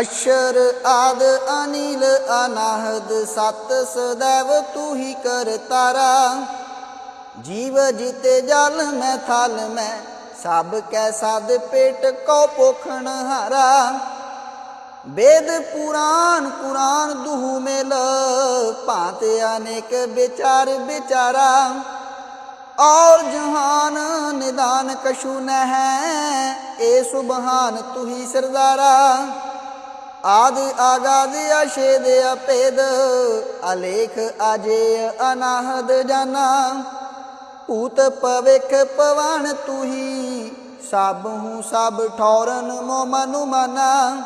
ਅਸ਼ਰ ਆਦ ਅਨਿਲ ਅਨਾਹਦ, ਸਤ ਸਦੈਵ ਤੂੰ ਹੀ ਕਰ ਤਾਰਾ। ਜੀਵ ਜਿਤ ਜਲ ਮੈਂ, ਥਲ ਮੈਂ, ਸਭ ਕੈ ਸਾਦ ਪੇਟ ਕੋ ਪੋਖਣ ਹਾਰਾ। ਵੇਦ ਪੁਰਾਨ ਕੁਰਾਨ ਦੁਹ ਮੇਲ, ਭਾਂਤ ਅਨੇਕ ਵਿਚਾਰ ਵਿਚਾਰਾ। ਔਰ ਜਹਾਨ ਨਿਦਾਨ ਕਸ਼ੂ ਨਹਿ, ਏ ਸੁਭਾਨ ਤੁਹੀ ਸਰਦਾਰਾ। ਆਦਿ ਆਗਾਦ ਅਸ਼ੇਦ ਅਪੇਦ ਅਲੇਖ ਅਜੇ ਅਨਾਹਦ ਜਾਨਾ। ਭੂਤ ਪਵੇਖ ਪਵਨ ਤੁਹੀ, ਸਭ ਹੂੰ ਸਭ ਠੌਰਨ ਮੋ ਮਨੁ ਮਨਾ।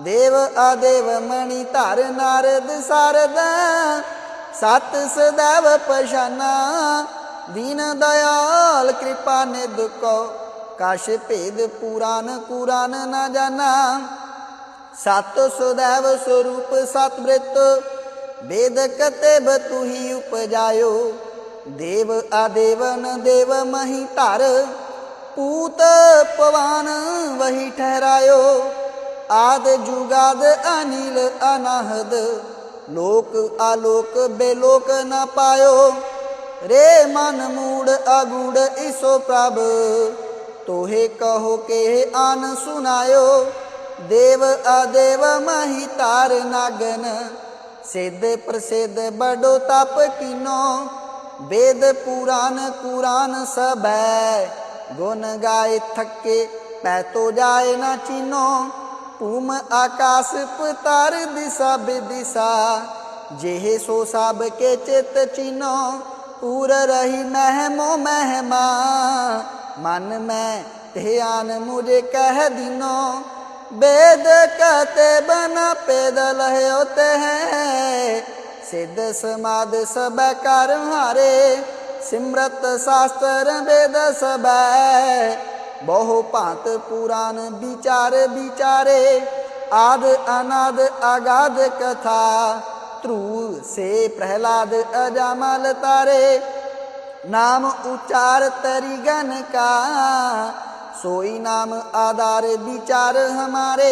ਦੇਵ ਆਦੇਵ ਮਣੀ ਧਰ ਨਾਰਦ ਸਰਦ, ਸਤ ਸਦੈਵ ਪਛਾਨਾ। ਦੀਨ ਦਇਆਲ ਕਿਰਪਾ ਨਿਧ ਕੋ, ਕਾਸ਼ ਭੇਦ ਪੁਰਾਨ ਕੁਰਾਨ ਨਾ ਜਾਣਾ ਸਤ ਸੁਦੈਵ ਸਰੂਪ ਸਤ ਮ੍ਰਿਤ ਵੇਦ ਕਤੇਬ ਤੁਹੀ ਉਪਜਾਇਓ। ਦੇਵ ਆਦੇਵਨ ਦੇਵ ਮਹੀ ਧਰ, ਪੂਤ ਪਵਾਨ ਵਹੀ ਠਹਿਰਾਇਓ। ਆਦ ਜੁਗਾਦ ਅਨਿਲ ਅਨਹਦ, ਲੋਕ ਆਲੋਕ ਬੇਲੋਕ ਨਾ ਪਾਇਓ। ਰੇ ਮਨ ਮੂੜ ਅਗੂੜ ਈਸੋ ਪ੍ਰਭ, ਤੋਹੇ ਕਹੋ ਕੇ ਆਨ ਸੁਨਾਇਓ। ਦੇਵ ਆਦੇਵ ਮਹੀ ਤਾਰ ਨਾਗਨ, ਸਿੱਧ ਪ੍ਰਸਿੱਧ ਬੜੋ ਤਪ ਕਿਨੋ, ਵੇਦ ਪੁਰਾਨ ਕੁਰਾਨ ਸਭੈ, ਗੁਣ ਗਾਏ ਥੱਕੇ ਪੈ ਤੋ ਜਾਏ ਨਾ ਚੀਨੋ, ਭੂਮ ਆਕਾਸ ਪਤਾਰ ਦਿਸਾ ਬਿਦਿਸਾ, ਜਿਹੇ ਸੋ ਸਭ ਕੇ ਚਿਤ ਚੀਨੋ, ਪੂਰ ਰਹੀ ਮਹਿਮੋ ਮਹਿਮਾ, ਮਨ ਮੈਂ ਧਿਆਨ ਮੁਝੇ ਕਹਿ ਦਿਨੋ वेद कहते बना पैदल होते हैं सिद्ध समाध सब कर हारे सिमरत शास्त्र वेद सब बहु पात पुराण विचार विचारे आद अनाद अगाध कथा ध्रुव से प्रहलाद अजामल तारे नाम उच्चार तरिगन का सोई नाम आधार विचार हमारे